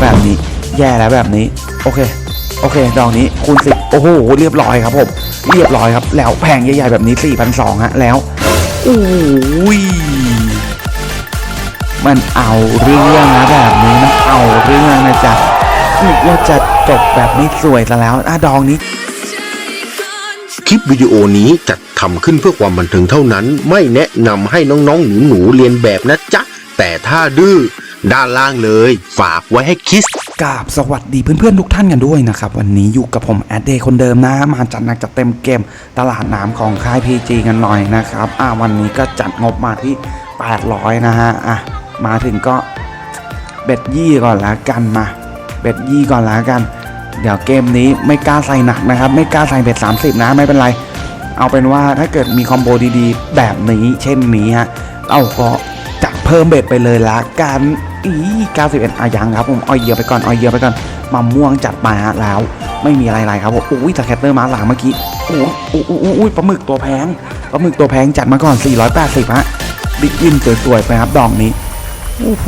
แล้วแบบนี้ แย่แล้วแบบนี้ โอเค โอเค ดอกนี้คูณสิบโอ้โห เรียบร้อยครับผม เรียบร้อยครับ แล้วแพงใหญ่ๆแบบนี้4 2 0 0ฮะ แล้วโอ้ยมันเอาเรื่องนะแบบนี้ มันเอาเรื่องนะจ๊ะนึกว่าจะจบแบบไม่สวยซะแล้วอะดองนี้ คลิปวิดีโอนี้จัดทำขึ้นเพื่อความบันเทิงเท่านั้น ไม่แนะนำให้น้องๆหนูๆเรียนแบบนะจ๊ะ แต่ถ้าดื้อ ด้านล่างเลย ฝากไว้ให้คิดกราบสวัสดีเพื่อนๆทุกท่านกันด้วยนะครับ วันนี้อยู่กับผมแอดเดย์คนเดิมนะ มาจัดหนักจัดเต็มเกมตลาดน้ำของค่าย PG กันหน่อยนะครับ อ่าวันนี้ก็จัดงบมาที่ 800 นะฮะ อะ มาถึงก็เบ็ดยี่ก่อนละกันมา เบ็ดยี่ก่อนละกัน เดี๋ยวเกมนี้ไม่กล้าใส่หนักนะครับ ไม่กล้าใส่เบ็ด30 นะไม่เป็นไร เอาเป็นว่าถ้าเกิดมีคอมโบดีๆ แบบนี้เช่นนี้ฮะเอาก็ เพิ่มเบ็ดไปเลยละกันอี91อายังครับผมเอาเยียบไปก่อนเอาเยียบไปก่อนมะม่วงจัดมาฮะแล้วไม่มีอะไรๆครับผมอุ้ยตะแคตเตอร์มาหลังเมื่อกี้โอ้โอ้โอ้โอ้อุ้ยปลาหมึกตัวแพงปลาหมึกตัวแพงจัดมาก่อน 480ฮะบิ๊กอินสวยๆไปครับดอกนี้โอ้โห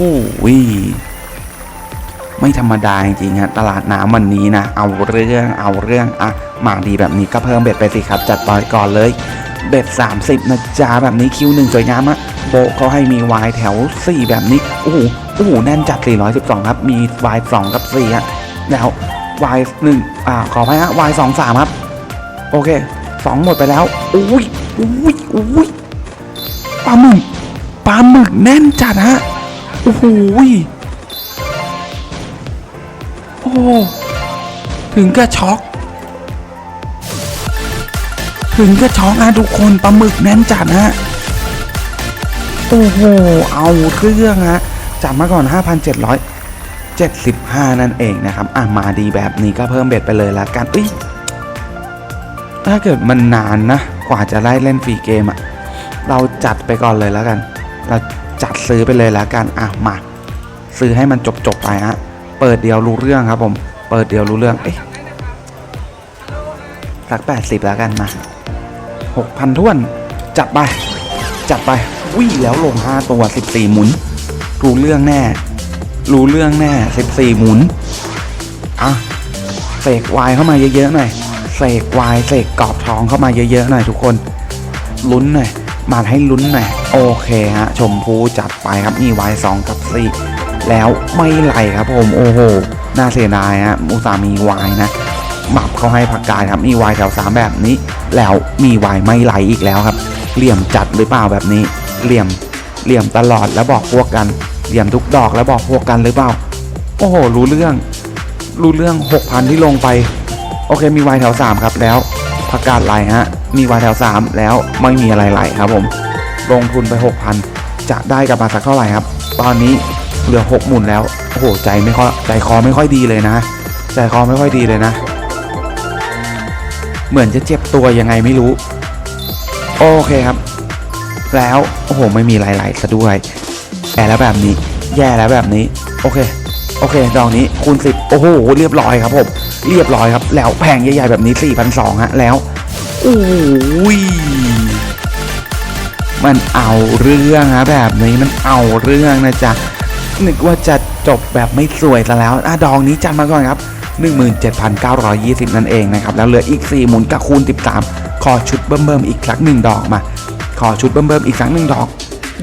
ไม่ธรรมดาจริงฮะตลาดน้ำวันนี้นะ เอาเรื่องเอาเรื่องอะมาดีแบบนี้ก็เพิ่มเบ็ดไปสิครับ จัดต่อยก่อนเลย เบ็ด30 นะจ๊ะแบบนี้คิวหนึ่งสวยงามอะโบเขาให้มีวายแถว 4 แบบนี้ โอ้โหโอ้โหแน่นจัด 412 ครับ มีวาย2กับ4ฮะแล้ววาย1อ่าขอไปฮะวาย2 3ครับ โอเค2หมดไปแล้วอุ้ยอุ้ยอุ้ยปลาหมึกปลาหมึกแน่นจัดฮะโอ้โหโอ้ถึงกับช็อก ถึงก็ช็อกนะทุกคนปลาหมึกแน่นจัดฮะโอ้โหเอาเรื่องฮะจัดมาก่อน 5,775 นั่นเองนะครับ อะ มาดีแบบนี้ก็เพิ่มเบ็ดไปเลยละกันอุ้ยถ้าเกิดมันนานนะ กว่าจะได้เล่นฟรีเกมอะเราจัดไปก่อนเลยแล้วกัน เราจัดซื้อไปเลยแล้วกัน อะ มา ซื้อให้มันจบๆไปฮะ เปิดเดียวรู้เรื่องครับผม เปิดเดียวรู้เรื่อง เอ๊ะสัก80แล้วกันมา หกพันท้วน จัดไป จัดไปวิ่แล้วลงห้าตัวสิบสี่หมุน รู้เรื่องแน่ รู้เรื่องแน่สิบสี่หมุน อะเสกวายเข้ามาเยอะๆหน่อยเสกวายเสกกรอบทองเข้ามาเยอะๆหน่อยทุกคน ลุ้นหน่อยมาให้ลุ้นหน่อยโอเคฮะ ชมพูจัดไปครับมีวายสองกับสี่แล้วไม่ไหลครับผม โอ้โห น่าเสียดายฮะอุตส่ามีวายนะ หมับเขาให้ผักกาดครับมีวายแถวสามแบบนี้ แล้วมีวายไม่ไหลอีกแล้วครับ เหลี่ยมจัดหรือเปล่าแบบนี้ เหลี่ยมเหลี่ยมตลอดแล้วบอกพวกกัน เหลี่ยมทุกดอกแล้วบอกพวกกันหรือเปล่า โอ้โห รู้เรื่อง รู้เรื่อง6,000ที่ลงไป โอเค มีวายแถว3ครับแล้วผักกาดไหลฮะ มีวายแถว3แล้วไม่มีอะไรไหลครับผมลงทุนไป6,000จะได้กลับมาสักเท่าไหร่ครับ ตอนนี้เหลือ6หมุนแล้ว โอ้โห ใจไม่ค่อยใจคอไม่ค่อยดีเลยนะ ใจคอไม่ค่อยดีเลยนะ เหมือนจะเจ็บตัวยังไงไม่รู้ โอเคครับ แล้ว โอ้โห ไม่มีไหลๆซะด้วยแย่แล้วแบบนี้ แย่แล้วแบบนี้ โอเค โอเค ดอกนี้คูณสิบโอ้โห เรียบร้อยครับผม เรียบร้อยครับ แล้วแพงใหญ่ๆแบบนี้4 2 0 0ฮะ แล้วโอ้ยมันเอาเรื่องนะแบบนี้มันเอาเรื่องนะจ๊ะนึกว่าจะจบแบบไม่สวยซะแล้วอะดองนี้จัดมาก่อนครับ 17,920 นั่นเองนะครับ แล้วเหลืออีก 4 หมุนกับคูณ 13 ขอชุดเบิ่มๆอีกสักหนึ่งดอกมา ขอชุดเบิ่มๆอีกสักหนึ่งดอก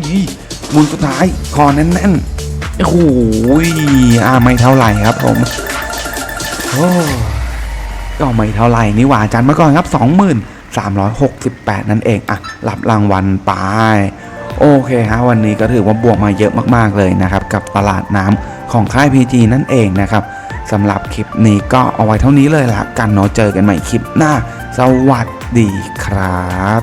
ยี่หมุนสุดท้าย คอแน่นๆ โอ้โหอ่าไม่เท่าไหร่ครับผมโอ้ก็ไม่เท่าไหร่นี่หว่าจันเมาก่อนครับ 2368 นั่นเองอะรับรางวัลไปโอเคฮะวันนี้ก็ถือว่าบวกมาเยอะมากๆเลยนะครับ กับตลาดน้ำของค่าย PG นั่นเองนะครับ สำหรับคลิปนี้ก็เอาไว้เท่านี้เลยละกันเนาะเจอกันใหม่คลิปหน้า สวัสดีครับ